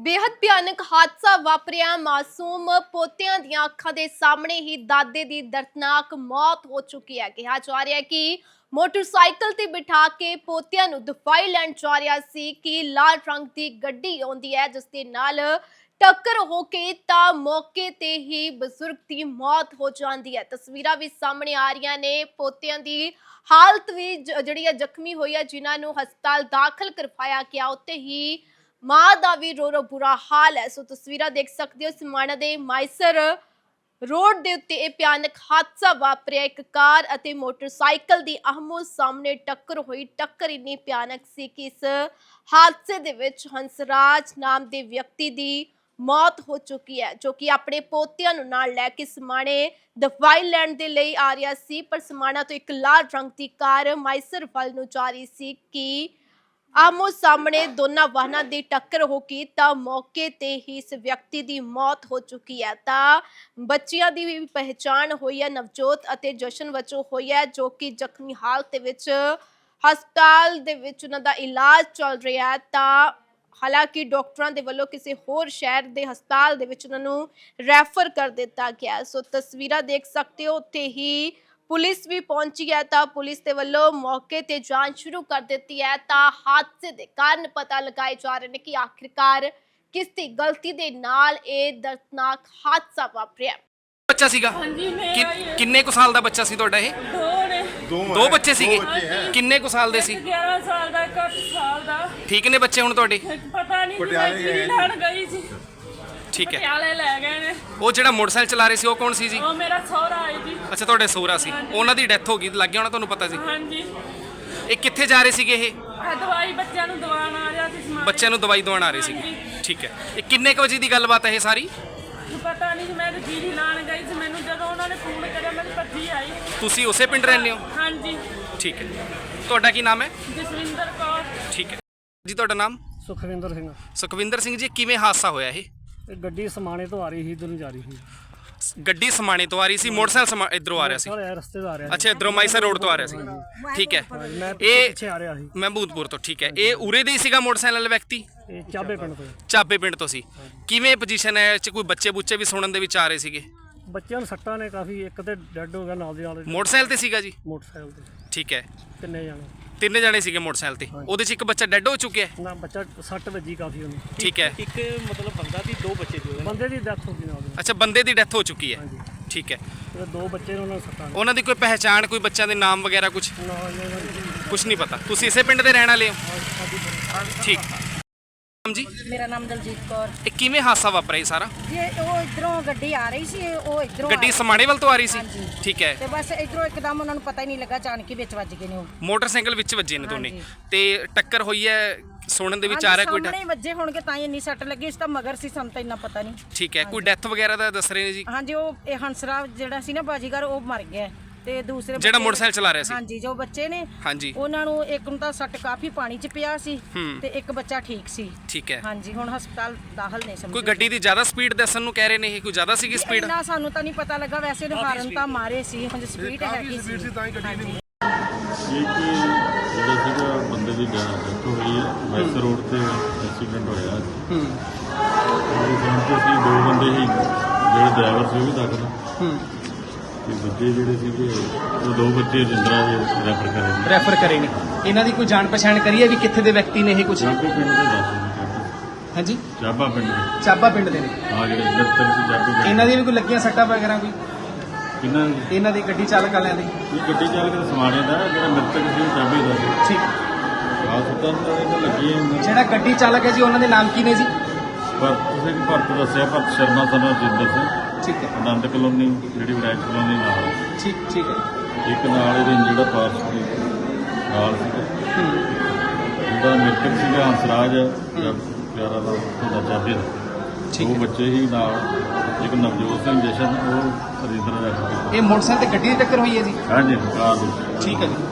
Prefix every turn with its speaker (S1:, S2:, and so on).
S1: ਬੇहद ਭਿਆਨਕ ਹਾਦਸਾ ਵਾਪਰਿਆ। ਮਾਸੂਮ ਪੋਤਿਆਂ ਦੀਆਂ ਅੱਖਾਂ ਦੇ ਸਾਹਮਣੇ ਹੀ ਦਾਦੇ ਦੀ ਦਰਦਨਾਕ ਮੌਤ ਹੋ ਚੁੱਕੀ ਹੈ। ਕਿਹਾ ਜਾ ਰਿਹਾ ਕਿ ਮੋਟਰਸਾਈਕਲ ਤੇ ਬਿਠਾ ਕੇ ਪੋਤਿਆਂ ਨੂੰ ਦਵਾਈ ਲੈਣ ਜਾ ਰਿਹਾ ਸੀ ਕਿ ਲਾਲ ਰੰਗ ਦੀ ਗੱਡੀ ਆਉਂਦੀ ਹੈ, ਜਿਸ ਦੇ ਨਾਲ ਟੱਕਰ ਹੋ ਕੇ ਤਾਂ ਮੌਕੇ ਤੇ ਹੀ ਬਜ਼ੁਰਗ ਦੀ ਮੌਤ ਹੋ ਜਾਂਦੀ ਹੈ। ਤਸਵੀਰਾਂ ਵੀ ਸਾਹਮਣੇ ਆ ਰਹੀਆਂ ਨੇ। ਪੋਤਿਆਂ ਦੀ ਹਾਲਤ ਵੀ ਜ- ਜਿਹੜੀ ਹੈ ਜ਼ਖਮੀ ਹੋਈ ਹੈ, ਜਿਨ੍ਹਾਂ ਨੂੰ ਹਸਪਤਾਲ ਦਾਖਲ ਕਰਵਾਇਆ ਗਿਆ ਉੱਤੇ ਹੀ ਮਾਂ ਦਾ ਵੀ ਰੋ ਰੋ ਬੁਰਾ ਹਾਲ ਹੈ। ਸੋ ਤਸਵੀਰਾਂ ਦੇਖ ਸਕਦੇ ਹੋ। ਸਮਾਣਾ ਦੇ ਮਾਈਸਰ ਰੋਡ ਦੇ ਉੱਤੇ ਇਹ ਭਿਆਨਕ ਹਾਦਸਾ ਵਾਪਰਿਆ। ਇੱਕ ਕਾਰ ਅਤੇ ਮੋਟਰਸਾਈਕਲ ਦੀ ਆਹਮੋ ਸਾਹਮਣੇ ਟੱਕਰ ਹੋਈ। ਟੱਕਰ ਇੰਨੀ ਭਿਆਨਕ ਸੀ ਕਿ ਇਸ ਹਾਦਸੇ ਦੇ ਵਿੱਚ ਹੰਸਰਾਜ ਨਾਮ ਦੇ ਵਿਅਕਤੀ ਦੀ ਮੌਤ ਹੋ ਚੁੱਕੀ ਹੈ, ਜੋ ਕਿ ਆਪਣੇ ਪੋਤਿਆਂ ਨੂੰ ਨਾਲ ਲੈ ਕੇ ਸਮਾਣੇ ਦਵਾਈ ਲੈਣ ਦੇ ਲਈ ਆ ਰਿਹਾ ਸੀ। ਪਰ ਸਮਾਣਾ ਤੋਂ ਇੱਕ ਲਾਲ ਰੰਗ ਦੀ ਕਾਰ ਮਾਈਸਰ ਵੱਲ ਨੂੰ ਜਾ ਰਹੀ ਸੀ ਕਿ ਆਮੋ ਸਾਹਮਣੇ ਦੋਨਾਂ ਵਾਹਨਾਂ ਦੀ ਟੱਕਰ ਹੋ ਗਈ ਤਾਂ ਮੌਕੇ ਤੇ ਹੀ ਇਸ ਵਿਅਕਤੀ ਦੀ ਮੌਤ ਹੋ ਚੁੱਕੀ ਹੈ। ਤਾਂ ਬੱਚਿਆਂ ਦੀ ਵੀ ਪਹਿਚਾਣ ਹੋਈ ਹੈ, ਨਵਜੋਤ ਅਤੇ ਜਸ਼ਨ ਵਜੋਂ ਹੋਈ ਹੈ, ਜੋ ਕਿ ਜ਼ਖਮੀ ਹਾਲਤ ਵਿੱਚ, ਹਸਪਤਾਲ ਦੇ ਵਿੱਚ ਉਹਨਾਂ ਦਾ ਇਲਾਜ ਚੱਲ ਰਿਹਾ ਹੈ। ਤਾਂ ਹਾਲਾਂਕਿ ਡਾਕਟਰਾਂ ਦੇ ਵੱਲੋਂ ਕਿਸੇ ਹੋਰ ਸ਼ਹਿਰ ਦੇ ਹਸਪਤਾਲ ਦੇ ਵਿੱਚ ਉਹਨਾਂ ਨੂੰ ਰੈਫਰ ਕਰ ਦਿੱਤਾ ਗਿਆ ਸੋ ਤਸਵੀਰਾਂ ਦੇਖ ਸਕਦੇ ਹੋ, ਉੱਥੇ ਹੀ ਪੁਲਿਸ ਵੀ ਪਹੁੰਚੀ ਹੈ ਤਾਂ ਪੁਲਿਸ ਦੇ ਵੱਲੋਂ ਮੌਕੇ ਤੇ ਜਾਂਚ ਸ਼ੁਰੂ ਕਰ ਦਿੱਤੀ ਹੈ ਤਾਂ ਹਾਦਸੇ ਦੇ ਕਾਰਨ ਪਤਾ ਲਗਾਏ ਜਾ ਰਹੇ ਨੇ ਕਿ ਆਖਿਰਕਾਰ ਕਿਸ ਦੀ ਗਲਤੀ ਦੇ ਨਾਲ ਇਹ ਦਰਦਨਾਕ ਹਾਦਸਾ ਵਾਪਰਿਆ।
S2: ਬੱਚਾ ਸੀਗਾ?
S3: ਹਾਂਜੀ ਮੇਰਾ
S2: ਕਿ-
S3: ਹੀ ਹੈ।
S2: ਕਿੰਨੇ ਕੁ ਸਾਲ ਦਾ ਬੱਚਾ ਸੀ ਤੁਹਾਡਾ ਇਹ?
S3: ਦੋ ਨੇ।
S2: ਦੋ ਬੱਚੇ ਸੀਗੇ? ਕਿੰਨੇ ਕੁ ਸਾਲ ਦੇ ਸੀ?
S3: 11 ਸਾਲ ਦਾ ਇੱਕ 8 ਸਾਲ ਦਾ।
S2: ਠੀਕ ਨੇ ਬੱਚੇ ਹੁਣ ਤੁਹਾਡੇ?
S3: ਪਤਾ ਨਹੀਂ ਕਿ ਮੈਂ ਕੀ ਲੈਣ ਗਈ ਸੀ।
S2: ਠੀਕ ਹੈ।
S3: ਪਟਿਆਲੇ ਲੈ ਗਏ ਨੇ।
S2: ਉਹ ਜਿਹੜਾ ਮੋਟਰਸਾਈਕਲ ਚਲਾ ਰਹੇ ਸੀ ਉਹ ਕੌਣ ਸੀ ਜੀ?
S3: ਉਹ ਮੇਰਾ ਸਹੁਰਾ ਆਈ ਜੀ।
S2: ਅੱਛਾ ਤੁਹਾਡੇ ਸੋਹਰਾ ਸੀ। ਉਹਨਾਂ ਦੀ ਡੈਥ ਹੋ ਗਈ ਲੱਗ ਗਿਆ ਹੋਣਾ ਤੁਹਾਨੂੰ ਪਤਾ ਸੀ
S3: ਹਾਂਜੀ।
S2: ਇਹ ਕਿੱਥੇ ਜਾ ਰਹੇ ਸੀਗੇ ਇਹ?
S3: ਆ ਦਵਾਈ ਬੱਚਿਆਂ ਨੂੰ ਦਵਾਉਣ ਆ ਰਿਹਾ ਸੀ ਸਮਾਨ।
S2: ਬੱਚਿਆਂ ਨੂੰ ਦਵਾਈ ਦਵਾਉਣ ਆ ਰਹੇ ਸੀਗੇ। ਠੀਕ ਹੈ। ਇਹ ਕਿੰਨੇ ਕੁ ਵਜੇ ਦੀ ਗੱਲਬਾਤ ਹੈ ਇਹ ਸਾਰੀ?
S3: ਪਤਾ ਨਹੀਂ ਮੈਂ ਤਾਂ ਜੀਰੀ ਲਾਣ ਗਈ ਸੀ। ਮੈਨੂੰ ਜਦੋਂ ਉਹਨਾਂ ਨੇ ਫੋਨ ਕਰਿਆ ਮੈਂ ਭੱਜੀ ਆਈ।
S2: ਤੁਸੀਂ ਉਸੇ ਪਿੰਡ ਰਹਿੰਦੇ ਹੋ?
S3: ਹਾਂਜੀ।
S2: ਠੀਕ ਹੈ। ਤੁਹਾਡਾ ਕੀ ਨਾਮ ਹੈ?
S3: ਜਸਵਿੰਦਰ ਕੌਰ।
S2: ਠੀਕ ਹੈ। ਜੀ ਤੁਹਾਡਾ ਨਾਮ?
S4: ਸੁਖਵਿੰਦਰ ਸਿੰਘ।
S2: ਸੁਖਵਿੰਦਰ ਸਿੰਘ ਜੀ ਕਿਵੇਂ ਹਾਦਸਾ ਹੋਇਆ ਇਹ?
S4: ਇਹ ਗੱਡੀ ਸਮਾਣੇ ਤੋਂ ਆ ਰਹੀ ਸੀ ਇੱਧਰ ਨੂੰ ਜਾ ਰਹੀ ਸੀ।
S2: ਗੱਡੀ ਸਮਾਣੇ ਤੋਂ ਆ ਰਹੀ ਸੀ ਮੋਟਰਸਾਈਕਲ ਇੱਧਰੋਂ ਆ ਰਿਹਾ ਸੀ।
S4: ਸਰ ਇਹ ਰਸਤੇ ਦਾ ਆ ਰਿਹਾ ਸੀ।
S2: ਅੱਛਾ ਇਧਰੋਂ ਮਾਈਸਰ ਰੋਡ ਤੋਂ ਆ ਰਿਹਾ ਸੀ। ਠੀਕ ਹੈ
S4: ਮੈਂ
S2: ਇਹ
S4: ਪਿੱਛੇ ਆ ਰਿਹਾ ਸੀ।
S2: ਮੈਂ ਭੂਤਪੁਰ ਤੋਂ ਠੀਕ ਹੈ ਇਹ ਉਰੇ ਦੇ ਹੀ ਸੀਗਾ ਮੋਟਰਸਾਈਕਲ ਵਾਲਾ ਵਿਅਕਤੀ?
S4: ਇਹ ਚਾਬੇ ਪਿੰਡ ਤੋਂ।
S2: ਚਾਬੇ ਪਿੰਡ ਤੋਂ ਸੀ। ਕਿਵੇਂ ਪੋਜੀਸ਼ਨ ਹੈ ਇਹ ਚ ਕੋਈ ਬੱਚੇ ਬੁੱਚੇ ਵੀ ਸੁਣਨ ਦੇ ਵਿੱਚ ਆ ਰਹੇ ਸੀਗੇ?
S4: ਬੱਚਿਆਂ ਨੂੰ ਸੱਟਾਂ ਨੇ ਕਾਫੀ ਇੱਕ ਤੇ ਡੈੱਡ ਹੋ ਗਿਆ ਨਾਲ ਦੇ ਨਾਲ।
S2: ਮੋਟਰਸਾਈਕਲ ਤੇ ਸੀਗਾ ਜੀ?
S4: ਮੋਟਰਸਾਈਕਲ ਤੇ।
S2: ਠੀਕ ਹੈ
S4: ਕਿੰਨੇ ਜਾਣੇ।
S2: ਤਿੰਨ ਜਣੇ ਸੀਗੇ ਮੋਟਰਸਾਈਕਲ ਤੇ। ਉਹਦੇ ਚ ਇੱਕ ਬੱਚਾ ਡੈੱਡ ਹੋ ਚੁੱਕਿਆ ਹੈ?
S4: ਨਾ ਬੱਚਾ ਸੱਟ ਵੱਜੀ ਕਾਫੀ ਉਹਨੂੰ।
S2: ਠੀਕ ਹੈ।
S5: ਇੱਕ ਮਤਲਬ ਬੰਦਾ ਦੀ ਦੋ ਬੱਚੇ ਜੋ
S4: ਬੰਦੇ ਦੀ ਡੈਥ ਹੋ ਗਈ ਨਾਲ ਦੇ।
S2: ਅੱਛਾ ਬੰਦੇ ਦੀ ਡੈਥ ਹੋ ਚੁੱਕੀ ਹੈ।
S4: ਹਾਂਜੀ।
S2: ਠੀਕ ਹੈ।
S4: ਤੇ ਦੋ ਬੱਚੇ ਨੇ ਉਹਨਾਂ ਨੂੰ ਸੱਟਾਂ ਨੇ
S2: ਉਹਨਾਂ ਦੀ ਕੋਈ ਪਹਿਚਾਣ ਕੋਈ ਬੱਚਿਆਂ ਦੇ ਨਾਮ ਵਗੈਰਾ ਕੁਝ
S4: ਨਾ ਇਹਨਾਂ ਨੂੰ
S2: ਕੁਝ ਨਹੀਂ ਪਤਾ। ਤੁਸੀਂ ਇਸੇ ਪਿੰਡ ਦੇ ਰਹਿਣ ਵਾਲੇ ਹੋ? ਠੀਕ। ਨਾਮ ਜੀ?
S6: ਮੇਰਾ ਨਾਮ ਦਲਜੀਤ ਕੌਰ।
S2: ਇਹ ਕਿਵੇਂ ਹਾਦਸਾ ਵਾਪਰਿਆ ਸਾਰਾ?
S6: ਇਹ ਉਹ ਇਧਰੋਂ ਗੱਡੀ ਆ ਰਹੀ ਸੀ ਉਹ ਇਧਰੋਂ
S2: ਗੱਡੀ ਸਮਾਣੇ ਵੱਲ ਤੋਂ ਆ ਰਹੀ ਸੀ?
S6: ਹਾਂਜੀ।
S2: ਠੀਕ ਹੈ।
S6: ਤੇ ਬਸ ਇਧਰੋਂ ਇੱਕਦਮ ਉਹਨਾਂ ਨੂੰ ਪਤਾ ਹੀ ਨਹੀਂ ਲੱਗਾ ਅਚਾਨਕ ਹੀ ਵਿੱਚ ਵੱਜ ਗਏ ਨੇ ਉਹ।
S2: ਮੋਟਰਸਾਈਕਲ ਵਿੱਚ ਵੱਜੇ ਨੇ ਦੋਨੇ। ਤੇ ਟੱਕਰ ਹੋਈ ਹੈ ਸੁਣਨ ਦੇ ਵਿੱਚ ਆ ਰਿਹਾ ਕੋਈ
S6: ਸਾਹਮਣੇ
S2: ਡੈ-
S6: ਹੀ ਵੱਜੇ ਹੋਣਗੇ ਤਾਂ ਹੀ ਇੰਨੀ ਸੱਟ ਲੱਗੀ ਇਸ ਤਾਂ ਮਗਰ ਸੀ ਸਾਨੂੰ ਤਾਂ ਇੰਨਾ ਪਤਾ ਨਹੀਂ।
S2: ਠੀਕ ਹੈ ਕੋਈ ਡੈਥ ਵਗੈਰਾ ਦਾ ਦੱਸ ਰਹੇ ਨੇ ਜੀ?
S6: ਹਾਂਜੀ ਉਹ ਇਹ ਹੰਸਰਾਜ ਜਿਹੜਾ ਸੀ ਨਾ ਬਾਜੀਗਰ ਉਹ ਮਰ ਗਿਆ। ਤੇ ਦੂਸਰੇ
S2: ਜਿਹੜਾ
S6: ਬੱਚੇ-
S2: ਮੋਟਰਸਾਈਕਲ ਚਲਾ ਰਿਹਾ ਸੀ।
S6: ਹਾਂਜੀ ਜੋ ਬੱਚੇ ਨੇ
S2: ਹਾਂਜੀ।
S6: ਉਹਨਾਂ ਨੂੰ ਇੱਕ ਨੂੰ ਤਾਂ ਸੱਟ ਕਾਫੀ ਪਾਣੀ 'ਚ ਪਿਆ ਸੀ
S2: ਹੂੰ।
S6: ਤੇ ਇੱਕ ਬੱਚਾ ਠੀਕ ਸੀ।
S2: ਠੀਕ ਹੈ।
S6: ਹਾਂਜੀ ਹੁਣ ਹਸਪਤਾਲ ਦਾਖਲ ਨੇ ਸਮਝ
S2: ਕੋਈ ਗੱਡੀ ਦੀ ਜ਼ਿਆਦਾ ਸਪੀਡ ਦੱਸਣ ਨੂੰ ਕਹਿ ਰਹੇ ਨੇ ਇਹ ਕੋਈ ਜ਼ਿਆਦਾ ਸੀਗੀ ਸਪੀਡ?
S6: ਇੰਨਾ ਸਾਨੂੰ ਤਾਂ ਨਹੀਂ ਪਤਾ ਲੱਗਾ ਵੈਸੇ ਉਹਨੇ ਹਾਰਨ ਤਾਂ ਮਾਰੇ ਸੀ ਹੁਣ ਸਪੀਡ ਹੈਗੀ ਸੀ ਹਾਂਜੀ।
S7: ਇਹ ਕਿ ਜਿਹੜਾ ਸੀਗਾ ਬੰਦੇ ਦੀ ਡੈਥ ਹੋਈ ਹੈ। ਮੈਸਰ ਰੋਡ ਤੇ ਐਕਸੀਡੈਂਟ ਹੋਇਆ। ਹੂੰ। ਉਹਦੇ ਚ ਅਸੀਂ ਦੋ ਬੰਦੇ ਸੀ ਜਿਹੜੇ ਡਰਾਈਵਰ ਸੀ ਉਹ ਵੀ ਦਾਖਲ ਹੂੰ। ਤੇ ਦੂਜੇ ਜਿਹੜੇ ਸੀਗੇ ਉਹ ਦੋ ਬੱਚੇ ਜਿੰਦਰਾ ਦੇ ਰੈਫਰ ਕਰੇ ਨੇ।
S8: ਰੈਫਰ ਕਰੇ ਨੇ। ਇਹਨਾਂ ਦੀ ਕੋਈ ਜਾਣ ਪਛਾਣ ਕਰੀਏ ਵੀ ਕਿੱਥੇ ਦੇ ਵਿਅਕਤੀ ਨੇ ਇਹ ਕੁਝ
S7: ਚਾਬੇ ਪਿੰਡ ਦੇ ਦੱਸ ਦਿੰਦੇ
S8: ਹਾਂਜੀ?
S7: ਚਾਬਾ ਪਿੰਡ ਦੇ।
S8: ਚਾਬਾ ਪਿੰਡ ਦੇ ਨੇ।
S7: ਆ ਜਿਹੜੇ ਦਫ਼ਤਰ ਸੀ ਚਾਬੇ ਪਿੰਡ
S8: ਇਹਨਾਂ ਦੀ ਵੀ ਕੋਈ ਲੱਗੀਆਂ ਸੱਟਾਂ ਵਗੈਰਾ ਕੋਈ?
S7: ਕਿੰਨਾ
S8: ਇਹਨਾਂ ਦੀ ਗੱਡੀ ਚਾਲਕ ਵਾਲਿਆਂ ਦੀ।
S7: ਇਹ ਗੱਡੀ ਚਾਲਕ ਦਾ ਸਮਾਣੇ ਦਾ ਜਿਹੜਾ ਮ੍ਰਿਤਕ ਸੀ ਚਾਬੇ ਦਾ ਸੀ।
S8: ਠੀਕ।
S7: ਆ ਸੁੱਤਾਂ ਨੂੰ ਤਾਂ ਲੱਗੀ ਹੈ
S8: ਜਿਹੜਾ ਗੱਡੀ ਚਾਲਕ ਹੈ ਜੀ ਉਹਨਾਂ ਦੇ ਨਾਮ ਕੀ ਨੇ ਜੀ?
S7: ਪਰ ਤੁਸੀਂ ਭਰਤ ਦੱਸਿਆ ਭਰਤ ਸ਼ਰਮਾ ਸਾਨੂੰ ਜਿੰਦਰ ਸਿੰਘ।
S8: ਠੀਕ ਹੈ।
S7: ਆਨੰਦ ਕਲੋਨੀ ਜਿਹੜੀ ਵਿਨਾਇਕ ਕਲੋਨੀ ਨਾਲ।
S8: ਠੀਕ ਠੀਕ ਹੈ।
S7: ਇੱਕ ਨਾਲ ਇਹਦੇ ਜਿਹੜਾ ਪਾਰਸ ਸੀ ਨਾਲ ਸੀਗਾ ਜਿਹੜਾ ਮ੍ਰਿਤਕ ਸੀਗਾ ਹੰਸਰਾਜ ਪਿਆਰਾ ਦਾ ਉਹਦਾ ਦਾ।
S8: ਠੀਕ
S7: ਉਹ ਬੱਚੇ ਹੀ ਨਾਲ ਇੱਕ ਨਵਜੋਤ ਸਿੰਘ ਜਸ਼ਨ ਉਹ ਰਜਿੰਦਰ ਦਾ
S8: ਇਹ ਮੋਟਰਸਾਈਕਲ ਤੇ ਗੱਡੀ ਦੀ ਟੱਕਰ ਹੋਈ ਹੈ ਜੀ?
S7: ਹਾਂਜੀ ਕਾਰ ਦੇ।
S8: ਠੀਕ ਹੈ ਜੀ।